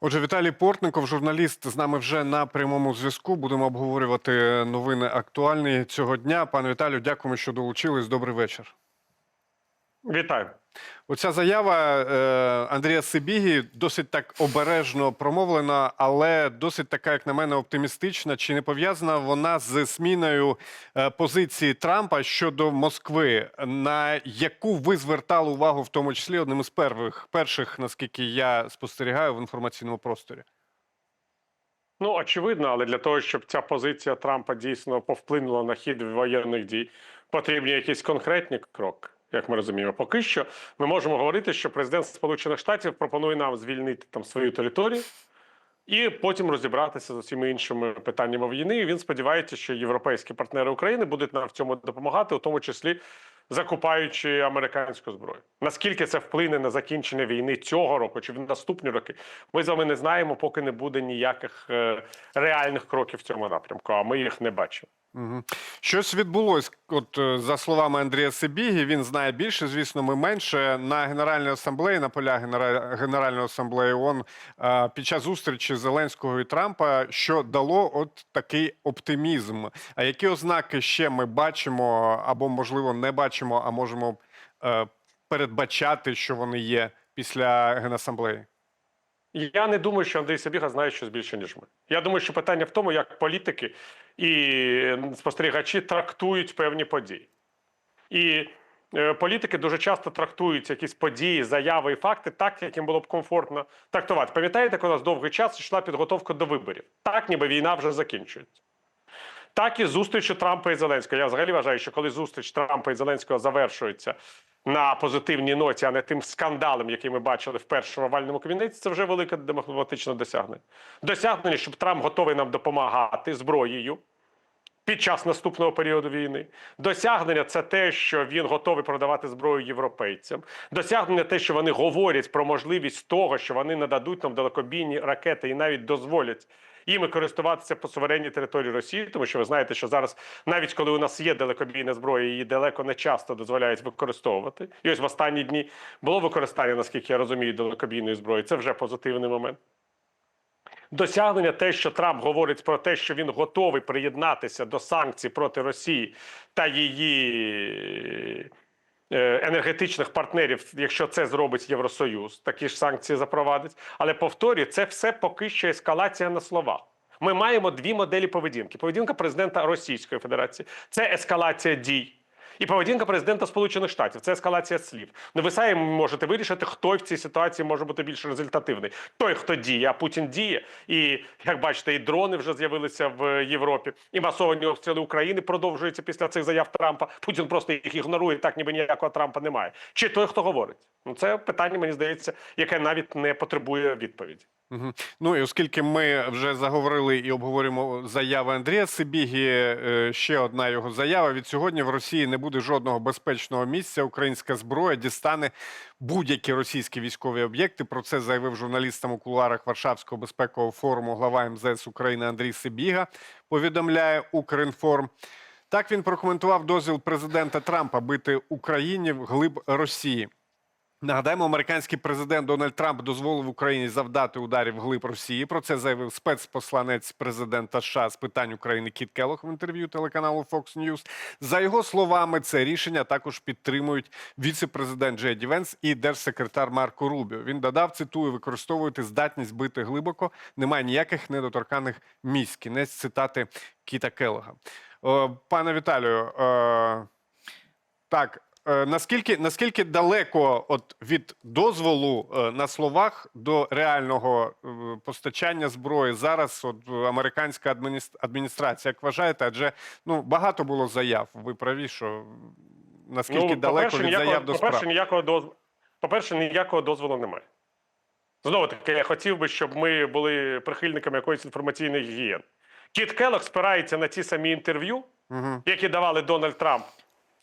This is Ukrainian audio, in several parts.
Отже, Віталій Портников, журналіст, з нами вже на прямому зв'язку. Будемо обговорювати новини актуальні цього дня. Пане Віталію, дякуємо, що долучились. Добрий вечір. Вітаю. Оця заява е, Андрія Сибігі досить так обережно промовлена, але досить така, як на мене, оптимістична. Чи не пов'язана вона з зміною е, позиції Трампа щодо Москви, на яку ви звертали увагу, в тому числі одним із перших, перших, наскільки я спостерігаю в інформаційному просторі? Ну очевидно, але для того, щоб ця позиція Трампа дійсно повплинула на хід воєнних дій, потрібні якісь конкретні кроки. Як ми розуміємо, поки що ми можемо говорити, що президент Сполучених Штатів пропонує нам звільнити там свою територію і потім розібратися з усіма іншими питаннями війни. І він сподівається, що європейські партнери України будуть нам в цьому допомагати, у тому числі закупаючи американську зброю. Наскільки це вплине на закінчення війни цього року чи в наступні роки, ми з вами не знаємо, поки не буде ніяких е, реальних кроків в цьому напрямку. А ми їх не бачимо. Щось відбулось, от е, за словами Андрія Сибігі, він знає більше, звісно, ми менше. На Генеральній асамблеї, на полях Генеральної асамблеї ООН е, під час зустрічі Зеленського і Трампа, що дало от такий оптимізм. А які ознаки ще ми бачимо, або, можливо, не бачимо, а можемо е, передбачати, що вони є після Генасамблеї? Я не думаю, що Андрій Сабіга знає щось більше, ніж ми. Я думаю, що питання в тому, як політики і спостерігачі трактують певні події. І е, політики дуже часто трактують якісь події, заяви і факти так, як їм було б комфортно трактувати. Пам'ятаєте, коли у нас довгий час йшла підготовка до виборів? Так, ніби війна вже закінчується. Так і зустрічі Трампа і Зеленського. Я взагалі вважаю, що коли зустріч Трампа і Зеленського завершується на позитивній ноті, а не тим скандалом, який ми бачили в першому овальному кабінеті, це вже велике демократичне досягнення. Досягнення, щоб Трамп готовий нам допомагати зброєю під час наступного періоду війни. Досягнення це те, що він готовий продавати зброю європейцям. Досягнення те, що вони говорять про можливість того, що вони нададуть нам далекобійні ракети і навіть дозволять їми користуватися по суверенній території Росії, тому що ви знаєте, що зараз, навіть коли у нас є далекобійна зброя, її далеко не часто дозволяють використовувати. І ось в останні дні було використання, наскільки я розумію, далекобійної зброї. Це вже позитивний момент. Досягнення те, що Трамп говорить про те, що він готовий приєднатися до санкцій проти Росії та її енергетичних партнерів, якщо це зробить Євросоюз, такі ж санкції запровадить. Але повторюю, це все поки що ескалація на словах. Ми маємо дві моделі поведінки: поведінка президента Російської Федерації це ескалація дій. І поведінка президента Сполучених Штатів це ескалація слів. Ну ви самі можете вирішити, хто в цій ситуації може бути більш результативний. Той, хто діє, а Путін діє. І як бачите, і дрони вже з'явилися в Європі, і масовані обстріли України продовжуються після цих заяв Трампа. Путін просто їх ігнорує, так ніби ніякого Трампа немає. Чи той, хто говорить? Ну це питання, мені здається, яке навіть не потребує відповіді. Ну і оскільки ми вже заговорили і обговорюємо заяви Андрія Сибігі, е, ще одна його заява від сьогодні в Росії не буде жодного безпечного місця. Українська зброя дістане будь-які російські військові об'єкти. Про це заявив журналістам у кулуарах Варшавського безпекового форуму глава МЗС України Андрій Сибіга. Повідомляє Укрінформ. Так він прокоментував дозвіл президента Трампа бити Україні в глиб Росії. Нагадаємо, американський президент Дональд Трамп дозволив Україні завдати ударів вглиб Росії. Про це заявив спецпосланець президента США з питань України Кіт Келох в інтерв'ю телеканалу Fox News. За його словами, це рішення також підтримують віце-президент Джей Ді Венс і держсекретар Марко Рубіо. Він додав, цитую, використовувати здатність бити глибоко. Немає ніяких недоторканих місць. Кінець цитати Кіта Келога. Пане Віталію, е, так. Е, Наскільки наскільки далеко от від дозволу е, на словах до реального е, постачання зброї зараз от американська адміністрація, як вважаєте? Адже ну багато було заяв. Ви праві, що наскільки далеко від заяв до справ? по-перше, ніякого дозволу. По-перше, ніякого дозволу немає. Знову таки, я хотів би, щоб ми були прихильниками якоїсь інформаційної гігієни. Кіт Келлог спирається на ті самі інтерв'ю, Угу. які давали Дональд Трамп,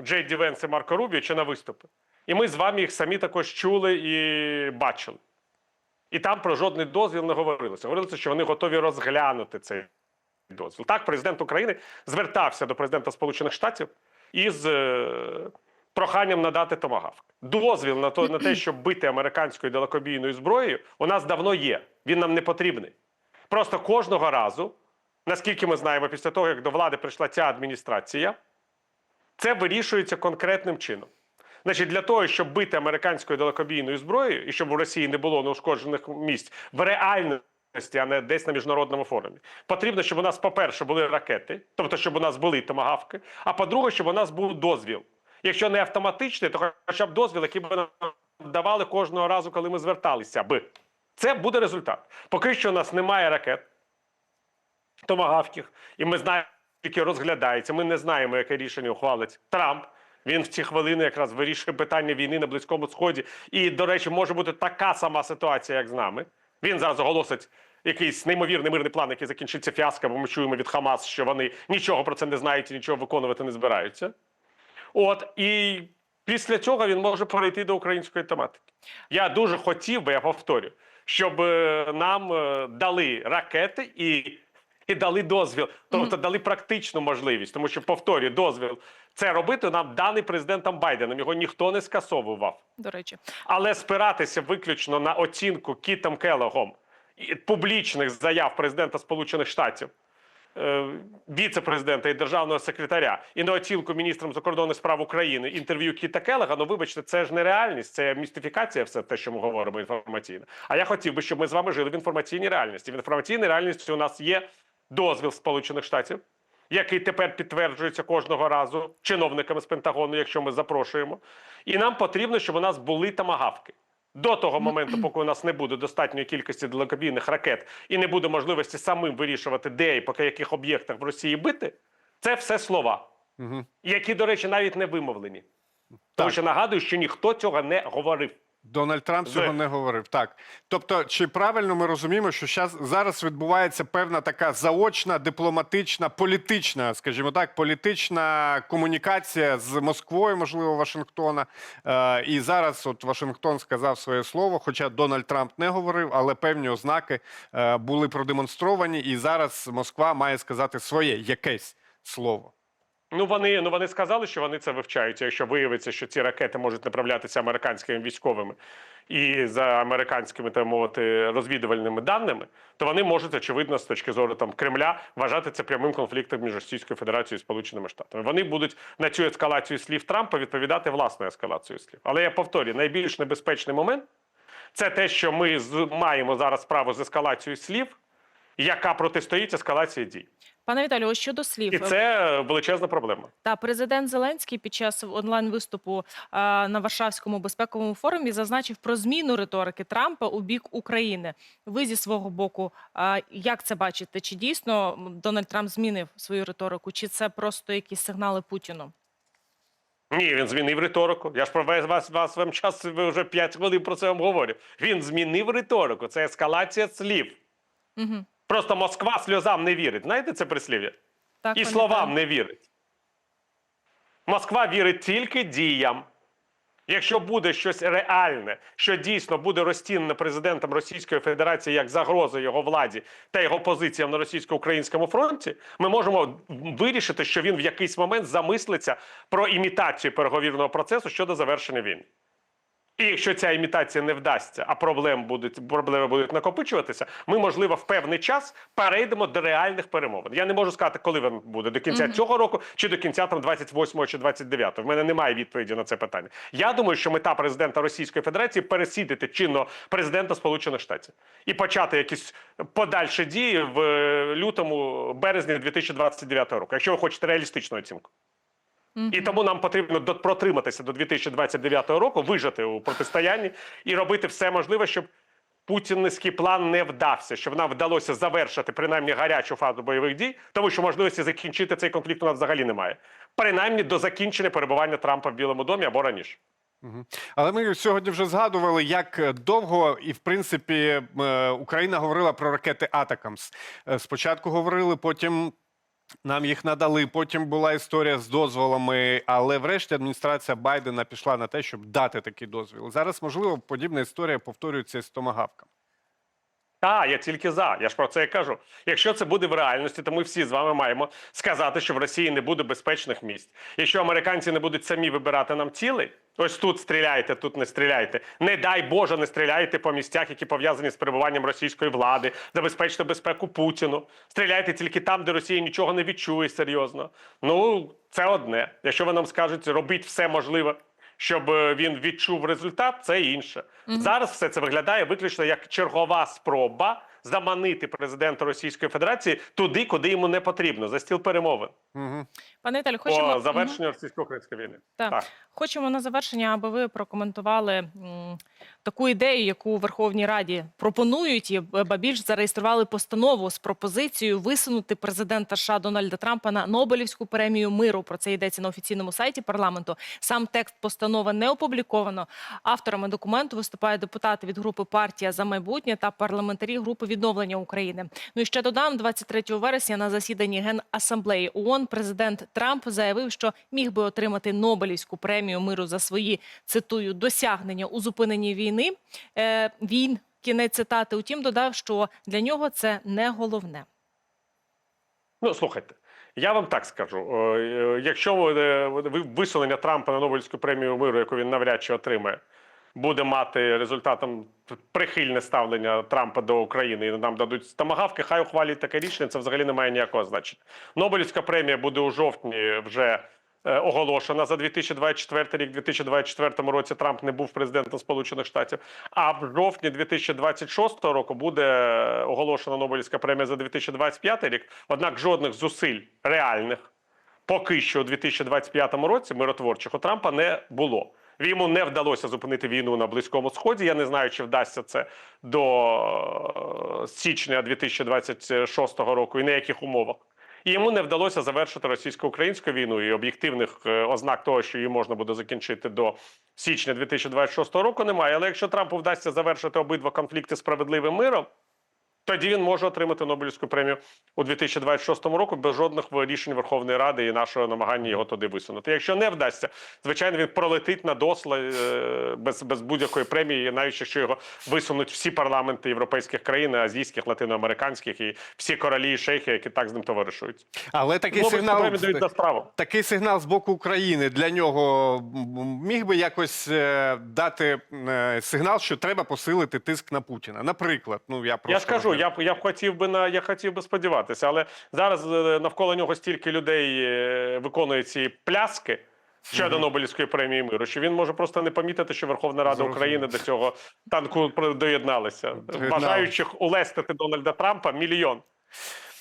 Джей Ді Венс і Марко Рубіо, чи на виступи. І ми з вами їх самі також чули і бачили. І там про жодний дозвіл не говорилося. Говорилося, що вони готові розглянути цей дозвіл. Так, президент України звертався до президента Сполучених Штатів із е, проханням надати томагавк. Дозвіл на, то, на те, щоб бити американською далекобійною зброєю, у нас давно є. Він нам не потрібний. Просто кожного разу, наскільки ми знаємо, після того, як до влади прийшла ця адміністрація, це вирішується конкретним чином. Значить, для того, щоб бити американською далекобійною зброєю і щоб у Росії не було неушкоджених місць в реальності, а не десь на міжнародному форумі, потрібно, щоб у нас, по-перше, були ракети, тобто, щоб у нас були томагавки, а по-друге, щоб у нас був дозвіл. Якщо не автоматичний, то хоча б дозвіл, який би нам давали кожного разу, коли ми зверталися би. Це буде результат. Поки що у нас немає ракет томагавків, і ми знаємо, яке розглядається. Ми не знаємо, яке рішення ухвалить Трамп. Він в ці хвилини якраз вирішує питання війни на Близькому Сході. І, до речі, може бути така сама ситуація, як з нами. Він зараз оголосить якийсь неймовірний мирний план, який закінчиться фіаско, бо ми чуємо від Хамас, що вони нічого про це не знають і нічого виконувати не збираються. От і після цього він може перейти до української тематики. Я дуже хотів би, я повторю, щоб е, нам е, дали ракети і, і дали дозвіл, тобто дали практичну можливість, тому що повторюю, дозвіл це робити нам даний президентом Байденом. Його ніхто не скасовував. До речі, Але спиратися виключно на оцінку Кітом Келогом і публічних заяв президента Сполучених Штатів, е, віце-президента і державного секретаря, і на оцінку міністром закордонних справ України інтерв'ю Кіта Келега, ну вибачте, це ж не реальність, це містифікація, все те, що ми говоримо інформаційно. А я хотів би, щоб ми з вами жили в інформаційній реальності. В інформаційній реальності у нас є дозвіл Сполучених Штатів. Який тепер підтверджується кожного разу чиновниками з Пентагону, якщо ми запрошуємо, і нам потрібно, щоб у нас були тамагавки. До того моменту, поки у нас не буде достатньої кількості далекобійних ракет і не буде можливості самим вирішувати, де і по яких об'єктах в Росії бити, це все слова, які, до речі, навіть не вимовлені. Тому що нагадую, що ніхто цього не говорив. Дональд Трамп З- цього не говорив. Так. Тобто, чи правильно ми розуміємо, що щас, зараз відбувається певна така заочна, дипломатична, політична, скажімо так, політична комунікація з Москвою, можливо, Вашингтона. Е, і зараз от Вашингтон сказав своє слово, хоча Дональд Трамп не говорив, але певні ознаки е, були продемонстровані, і зараз Москва має сказати своє якесь слово. Ну вони ну вони сказали, що вони це вивчають. Якщо виявиться, що ці ракети можуть направлятися американськими військовими і за американськими так мовити розвідувальними даними, то вони можуть очевидно з точки зору там Кремля вважати це прямим конфліктом між Російською Федерацією і Сполученими Штатами. Вони будуть на цю ескалацію слів Трампа відповідати власною ескалацією слів. Але я повторюю, найбільш небезпечний момент це те, що ми маємо зараз справу з ескалацією слів, яка протистоїть ескалації дій, пане Віталію, щодо слів і це величезна проблема. та президент Зеленський під час онлайн виступу на Варшавському безпековому форумі зазначив про зміну риторики Трампа у бік України. Ви зі свого боку, як це бачите? Чи дійсно Дональд Трамп змінив свою риторику, чи це просто якісь сигнали Путіну? Ні, він змінив риторику. Я ж про вас, вас вам час ви вже 5 хвилин про це вам говорю. Він змінив риторику. Це ескалація слів. Угу. Просто Москва сльозам не вірить. Знаєте це прислів'я? Так, І словам Віталію. не вірить. Москва вірить тільки діям. Якщо буде щось реальне, що дійсно буде розцінено президентом Російської Федерації як загроза його владі та його позиціям на російсько-українському фронті, ми можемо вирішити, що він в якийсь момент замислиться про імітацію переговірного процесу щодо завершення війни. І якщо ця імітація не вдасться, а проблем будуть, проблеми будуть накопичуватися, ми, можливо, в певний час перейдемо до реальних перемовин. Я не можу сказати, коли він буде до кінця цього року, чи до кінця там 28 чи 29. В мене немає відповіді на це питання. Я думаю, що мета президента Російської Федерації пересідати чинного президента Сполучених Штатів і почати якісь подальші дії в е, лютому, березні 2029 року, якщо ви хочете реалістичну оцінку. І тому нам потрібно до- протриматися до 2029 року, вижити у протистоянні і робити все можливе, щоб путінський план не вдався, щоб нам вдалося завершити принаймні гарячу фазу бойових дій, тому що можливості закінчити цей конфлікт у нас взагалі немає. Принаймні до закінчення перебування Трампа в Білому домі або раніше. Але ми сьогодні вже згадували, як довго і в принципі е, Україна говорила про ракети Атакамс. Е, Спочатку говорили, потім нам їх надали. Потім була історія з дозволами. Але врешті адміністрація Байдена пішла на те, щоб дати такий дозвіл. Зараз можливо подібна історія повторюється з томагавками. Так, я тільки за. Я ж про це і кажу. Якщо це буде в реальності, то ми всі з вами маємо сказати, що в Росії не буде безпечних місць. Якщо американці не будуть самі вибирати нам цілей, ось тут стріляйте, тут не стріляйте. Не дай Боже, не стріляйте по місцях, які пов'язані з перебуванням російської влади, забезпечте безпеку Путіну. Стріляйте тільки там, де Росія нічого не відчує серйозно. Ну, це одне. Якщо ви нам скажете, робіть все можливе. Щоб е, він відчув результат, це інше. Зараз все це виглядає виключно як чергова спроба заманити президента Російської Федерації туди, куди йому не потрібно, за стіл перемовин Угу. Пане Віталію, хочемо по завершенню російсько-української війни. Так. Хочемо на завершення, аби ви прокоментували м, таку ідею, яку у Верховній Раді пропонують, і ба більш зареєстрували постанову з пропозицією висунути президента США Дональда Трампа на Нобелівську премію миру. Про це йдеться на офіційному сайті парламенту. Сам текст постанови не опубліковано. Авторами документу виступають депутати від групи Партія за майбутнє та парламентарі групи відновлення України. Ну і ще додам, 23 вересня на засіданні Генасамблеї ООН президент Трамп заявив, що міг би отримати Нобелівську премію миру за свої цитую досягнення у зупиненні війни. Е, війн кінець цитати. Утім, додав, що для нього це не головне. Ну слухайте, я вам так скажу: Е, е, якщо ви- висунення Трампа на Нобелівську премію миру, яку він навряд чи отримає, буде мати результатом прихильне ставлення Трампа до України і нам дадуть тамагавки, хай ухвалюють таке рішення. Це взагалі не має ніякого значення. Нобелівська премія буде у жовтні вже. е, Оголошена за 2024 рік, 2024 році Трамп не був президентом Сполучених Штатів. А в жовтні 2026 року буде оголошена Нобелівська премія за 2025 рік. Однак жодних зусиль реальних поки що у 2025 році миротворчих у Трампа не було. Йому не вдалося зупинити війну на Близькому Сході. Я не знаю, чи вдасться це до е, січня 2026 року і на яких умовах. І йому не вдалося завершити російсько-українську війну і об'єктивних е, ознак того, що її можна буде закінчити до січня 2026 року, немає. Але якщо Трампу вдасться завершити обидва конфлікти справедливим миром, тоді він може отримати Нобелівську премію у 2026 року без жодних рішень Верховної Ради і нашого намагання його туди висунути. Якщо не вдасться, звичайно, він пролетить на досла е, без, без будь-якої премії, навіть якщо його висунуть всі парламенти європейських країн, азійських, латиноамериканських і всі королі і шейхи, які так з ним товаришують. Але такий Нобелівську сигнал, дають за справу. такий сигнал з боку України для нього міг би якось е, дати е, сигнал, що треба посилити тиск на Путіна. Наприклад, ну я просто Я ж кажу, я б я б хотів би на я хотів би сподіватися, але зараз е, навколо нього стільки людей е, виконує ці пляски щодо Нобелівської премії миру, що він може просто не помітити, що Верховна Рада Зрозуміло. України до цього танку доєдналася. Доєдналася. Бажаючих улестити Дональда Трампа мільйон.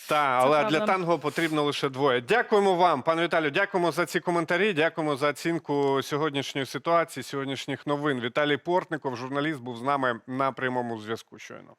Так, але правда. для танго потрібно лише двоє. Дякуємо вам, пане Віталію. Дякуємо за ці коментарі. Дякуємо за оцінку сьогоднішньої ситуації, сьогоднішніх новин. Віталій Портников, журналіст, був з нами на прямому зв'язку. Щойно.